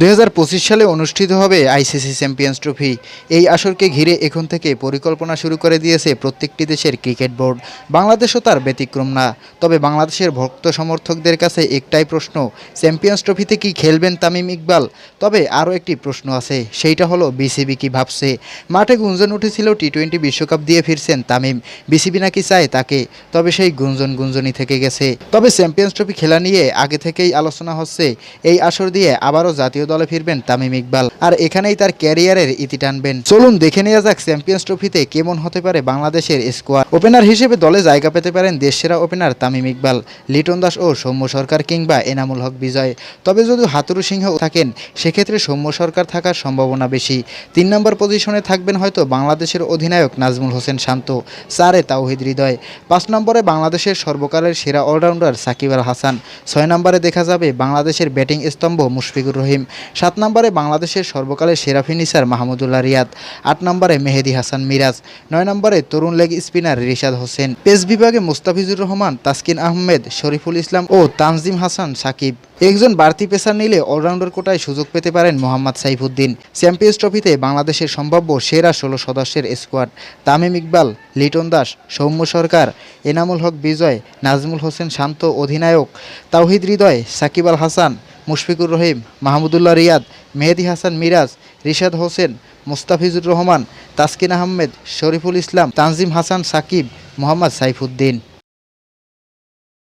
দু হাজার পঁচিশ সালে অনুষ্ঠিত হবে আইসিসি চ্যাম্পিয়ন্স ট্রফি। এই আসরকে ঘিরে এখন থেকে পরিকল্পনা শুরু করে দিয়েছে প্রত্যেকটি দেশের ক্রিকেট বোর্ড। বাংলাদেশও তার ব্যতিক্রম না। তবে বাংলাদেশের ভক্ত সমর্থকদের কাছে একটাই প্রশ্ন, চ্যাম্পিয়ন্স ট্রফিতে কি খেলবেন তামিম ইকবাল? তবে আরও একটি প্রশ্ন আছে, সেইটা হলো বিসিবি কি ভাবছে? মাঠে গুঞ্জন উঠেছিল টি টোয়েন্টি বিশ্বকাপ দিয়ে ফিরছেন তামিম। বিসিবি নাকি চায় তাকে, তবে সেই গুঞ্জন গুঞ্জনই থেকে গেছে। তবে চ্যাম্পিয়ন্স ট্রফি খেলা নিয়ে আগে থেকেই আলোচনা হচ্ছে। এই আসর দিয়ে আবারও জাতীয় দলে ফিরবেন তামিম ইকবাল। আর এখানেই তার ক্যারিয়ারের ইতি টানবেন। চলুন দেখে নেওয়া যাক চ্যাম্পিয়ন্স ট্রফিতে কেমন হতে পারে বাংলাদেশের স্কোয়াড ওপেনার হিসেবে দলে জায়গা পেতে পারেন দেশসেরা ওপেনার তামিম ইকবাল, লিটন দাস ও সৌম্য সরকার কিংবা এনামুল হক বিজয়। তবে যদি হাতুরু সিংহ থাকেন, সেক্ষেত্রে সৌম্য সরকার থাকার সম্ভাবনা বেশি। তিন নম্বর পজিশনে থাকবেন হয়তো বাংলাদেশের অধিনায়ক নাজমুল হোসেন শান্ত। চারে তাওহিদ হৃদয়। পাঁচ নম্বরে বাংলাদেশের সর্বকালের সেরা অলরাউন্ডার সাকিব আল হাসান। ছয় নম্বরে দেখা যাবে বাংলাদেশের ব্যাটিং স্তম্ভ মুশফিকুর রহিম। সাত নম্বরে বাংলাদেশের সর্বকালের সেরা ফিনিশার মাহমুদুল্লাহ রিয়াদ, আট নম্বরে মেহেদি হাসান মিরাজ, নয় নম্বরে তরুণ leg spinner Rishad Hossain. Pace বিভাগে মুস্তাফিজুর রহমান, তাসকিন আহমেদ, শরীফুল ইসলাম ও তানজিম হাসান সাকিব। একজন বাড়তি পেসার নিলে অলরাউন্ডার কোটায় সুযোগ পেতে পারেন মোহাম্মদ সাইফুদ্দিন। চ্যাম্পিয়ন্স ট্রফিতে বাংলাদেশের সম্ভাব্য সেরা ষোলো সদস্যের স্কোয়াড তামিম ইকবাল, লিটন দাস, সৌম্য সরকার, এনামুল হক বিজয়, নাজমুল হোসেন শান্ত অধিনায়ক, তাওহিদ হৃদয়, সাকিব আল হাসান মুশফিকুর রহিম, মাহমুদুল্লাহ রিয়াদ, মেহেদি হাসান মিরাজ, রিশাদ হোসেন, মুস্তাফিজুর রহমান, তাসকিন আহমেদ, শরীফুল ইসলাম, তানজিম হাসান সাকিব, মোহাম্মদ সাইফুদ্দিন।